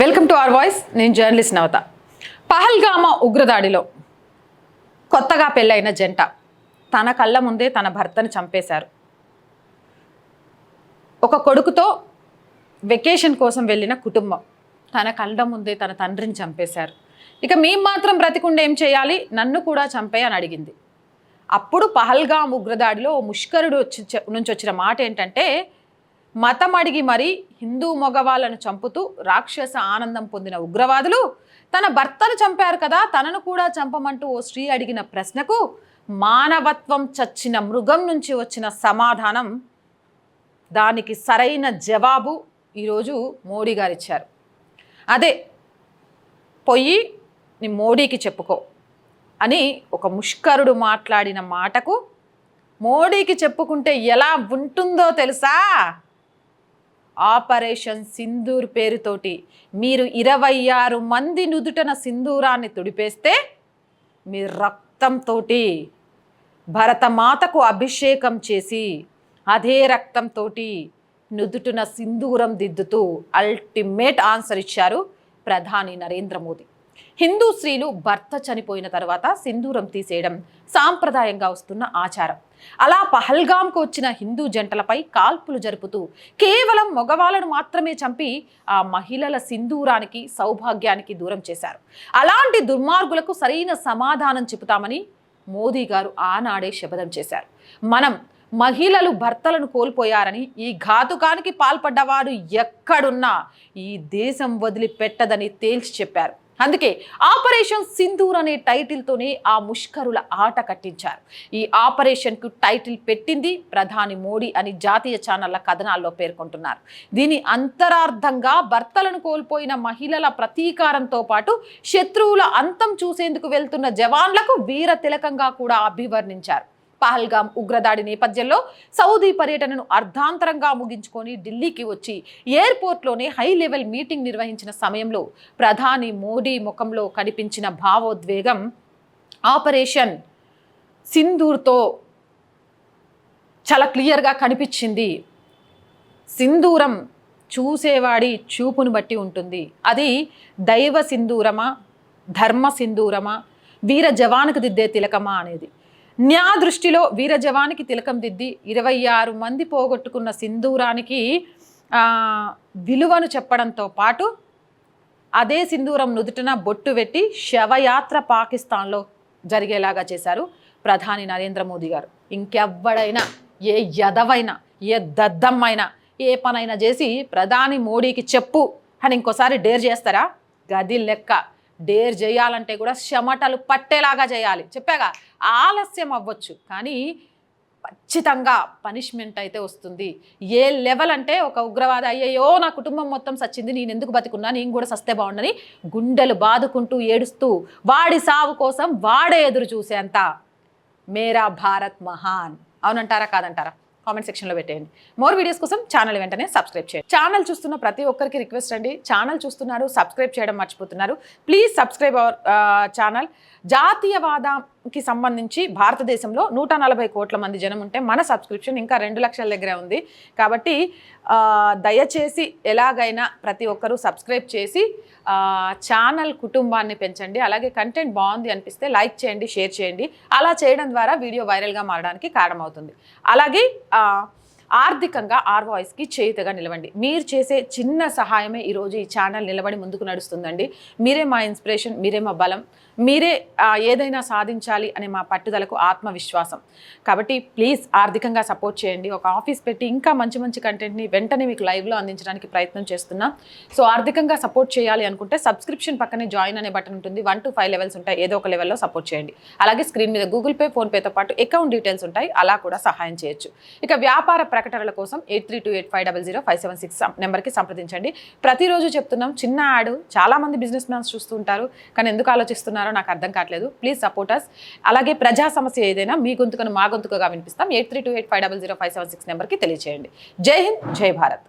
Welcome to our voice నేను journalist Navata. పహల్గామ ఉగ్రదాడిలో కొత్తగా పెళ్ళైన జంట తన కళ్ళ ముందే తన భర్తను చంపేశారు. ఒక కొడుకుతో వెకేషన్ కోసం వెళ్ళిన కుటుంబం తన కళ్ళ ముందే తన తండ్రిని చంపేశారు. ఇక మేము మాత్రం బ్రతికుండా ఏం చేయాలి? నన్ను కూడా చంపే అని అడిగింది. అప్పుడు పహల్గామ్ ఉగ్రదాడిలో ముష్కరుడు వచ్చి నుంచి వచ్చిన మాట ఏంటంటే మతం అడిగి మరీ హిందూ మగవాళ్ళను చంపుతూ రాక్షస ఆనందం పొందిన ఉగ్రవాదులు తన భర్తను చంపారు కదా తనను కూడా చంపమంటూ ఓ స్త్రీ అడిగిన ప్రశ్నకు మానవత్వం చచ్చిన మృగం నుంచి వచ్చిన సమాధానం దానికి సరైన జవాబు ఈరోజు మోడీ గారు ఇచ్చారు అదే పొయ్యి నీ మోడీకి చెప్పుకో అని ఒక ముష్కరుడు మాట్లాడిన మాటకు మోడీకి చెప్పుకుంటే ఎలా ఉంటుందో తెలుసా? ఆపరేషన్ సింధూర్ పేరుతోటి మీరు ఇరవై ఆరు మంది నుదుటన సింధూరాన్ని తుడిపేస్తే మీ రక్తంతో భరతమాతకు అభిషేకం చేసి అదే రక్తంతో నుదుటున సింధూరం దిద్దుతూ అల్టిమేట్ ఆన్సర్ ఇచ్చారు ప్రధాని నరేంద్ర మోదీ. హిందూ స్త్రీలు భర్త చనిపోయిన తర్వాత సింధూరం తీసేయడం సాంప్రదాయంగా వస్తున్న ఆచారం. అలా పహల్గాంకు వచ్చిన హిందూ జంటలపై కాల్పులు జరుపుతూ కేవలం మగవాళ్ళను మాత్రమే చంపి ఆ మహిళల సింధూరానికి సౌభాగ్యానికి దూరం చేశారు. అలాంటి దుర్మార్గులకు సరైన సమాధానం చెబుతామని మోదీ గారు ఆనాడే శపథం చేశారు. మనం మహిళలు భర్తలను కోల్పోయారని ఈ ఘాతుకానికి పాల్పడ్డవాడు ఎక్కడున్నా ఈ దేశం వదిలిపెట్టదని తేల్చి చెప్పారు. అందుకే ఆపరేషన్ సింధూర్ అనే టైటిల్తోనే ఆ ముష్కరుల ఆట కట్టించారు. ఈ ఆపరేషన్కు టైటిల్ పెట్టింది ప్రధాని మోడీ అని జాతీయ ఛానళ్ళ కథనాల్లో పేర్కొంటున్నారు. దీని అంతరార్థంగా భర్తలను కోల్పోయిన మహిళల ప్రతీకారంతో పాటు శత్రువుల అంతం చూసేందుకు వెళ్తున్న జవాన్లకు వీర తిలకంగా కూడా అభివర్ణించారు. పహల్గాం ఉగ్రదాడి నేపథ్యంలో సౌదీ పర్యటనను అర్ధాంతరంగా ముగించుకొని ఢిల్లీకి వచ్చి ఎయిర్పోర్ట్లోనే హై లెవెల్ మీటింగ్ నిర్వహించిన సమయంలో ప్రధాని మోడీ ముఖంలో కనిపించిన భావోద్వేగం ఆపరేషన్ సింధూర్తో చాలా క్లియర్గా కనిపించింది. సింధూరం చూసేవాడి చూపును బట్టి ఉంటుంది. అది దైవ సింధూరమా ధర్మ సింధూరమా వీర జవానుకు దిద్దే తిలకమా అనేది. న్యా దృష్టిలో వీర జవానికి తిలకం దిద్ది ఇరవై ఆరు మంది పోగొట్టుకున్న సింధూరానికి విలువను చెప్పడంతో పాటు అదే సింధూరం నుదుటన బొట్టు పెట్టి శవయాత్ర పాకిస్తాన్లో జరిగేలాగా చేశారు ప్రధాని నరేంద్ర మోదీ గారు. ఇంకెవ్వడైనా ఏ యదవైనా ఏ దద్దమ్మైనా ఏ పనైనా చేసి ప్రధాని మోడీకి చెప్పు అని ఇంకోసారి డేర్ చేస్తారా? గది లెక్క. డేర్ చేయాలంటే కూడా చెమటలు పట్టేలాగా చేయాలి. చెప్పాగా ఆలస్యం అవ్వచ్చు కానీ ఖచ్చితంగా పనిష్మెంట్ అయితే వస్తుంది. ఏ లెవెల్ అంటే ఒక ఉగ్రవాద అయ్యయ్యో నా కుటుంబం మొత్తం సచ్చింది నేను ఎందుకు బతికున్నా నేను కూడా సస్తే బాగుండని గుండెలు బాదుకుంటూ ఏడుస్తూ వాడి సావు కోసం వాడే ఎదురు చూసేంత మేరా భారత్ మహాన్. అవునంటారా కాదంటారా? కామెంట్ సెక్షన్లో పెట్టేయండి. మోర్ వీడియోస్ కోసం ఛానల్ వెంటనే సబ్స్క్రైబ్ చేయండి. ఛానల్ చూస్తున్న ప్రతి ఒక్కరికి రిక్వెస్ట్ అండి. ఛానల్ చూస్తున్నారు సబ్స్క్రైబ్ చేయడం మర్చిపోతున్నారు. Please subscribe our channel. కి సంబంధించి భారతదేశంలో నూట నలభై కోట్ల మంది జనం ఉంటే మన సబ్స్క్రిప్షన్ ఇంకా రెండు లక్షల దగ్గరే ఉంది. కాబట్టి దయచేసి ఎలాగైనా ప్రతి ఒక్కరూ సబ్స్క్రైబ్ చేసి ఛానల్ కుటుంబాన్ని పెంచండి. అలాగే కంటెంట్ బాగుంది అనిపిస్తే లైక్ చేయండి షేర్ చేయండి. అలా చేయడం ద్వారా వీడియో వైరల్గా మారడానికి కారణమవుతుంది. అలాగే ఆర్థికంగా ఆర్ వాయిస్కి చేయుతగా నిలవండి. మీరు చేసే చిన్న సహాయమే ఈరోజు ఈ ఛానల్ నిలబడి ముందుకు నడుస్తుందండి. మీరే మా ఇన్స్పిరేషన్ మీరే మా బలం మీరే ఏదైనా సాధించాలి అనే మా పట్టుదలకు ఆత్మవిశ్వాసం. కాబట్టి ప్లీజ్ ఆర్థికంగా సపోర్ట్ చేయండి. ఒక ఆఫీస్ పెట్టి ఇంకా మంచి మంచి కంటెంట్ని వెంటనే మీకు లైవ్లో అందించడానికి ప్రయత్నం చేస్తున్నాం. సో ఆర్థికంగా సపోర్ట్ చేయాలి అనుకుంటే సబ్స్క్రిప్షన్ పక్కనే జాయిన్ అనే బటన్ ఉంటుంది. వన్ టు ఫైవ్ లెవెల్స్ ఉంటాయి. ఏదో ఒక లెవెల్లో సపోర్ట్ చేయండి. అలాగే స్క్రీన్ మీద గూగుల్ పే ఫోన్పేతో పాటు అకౌంట్ డీటెయిల్స్ ఉంటాయి. అలా కూడా సహాయం చేయొచ్చు. ఇక వ్యాపార ప్రకటనల కోసం eight three two eight five double zero five seven six నెంబర్కి సంప్రదించండి. ప్రతిరోజు చెప్తున్నాం చిన్న యాడ్ చాలామంది బిజినెస్ మ్యాన్స్ చూస్తుంటారు కానీ ఎందుకు ఆలోచిస్తున్నారో నాకు అర్థం కావట్లేదు. ప్లీజ్ సపోర్ట్ అస్ అలాగే ప్రజా సమస్య ఏదైనా మీ గొంతుకను మా గొంతుకగా వినిపిస్తాం. Eight three two eight five double zero five seven six నెంబర్కి తెలియజేయండి జై హింద్ జై భారత్.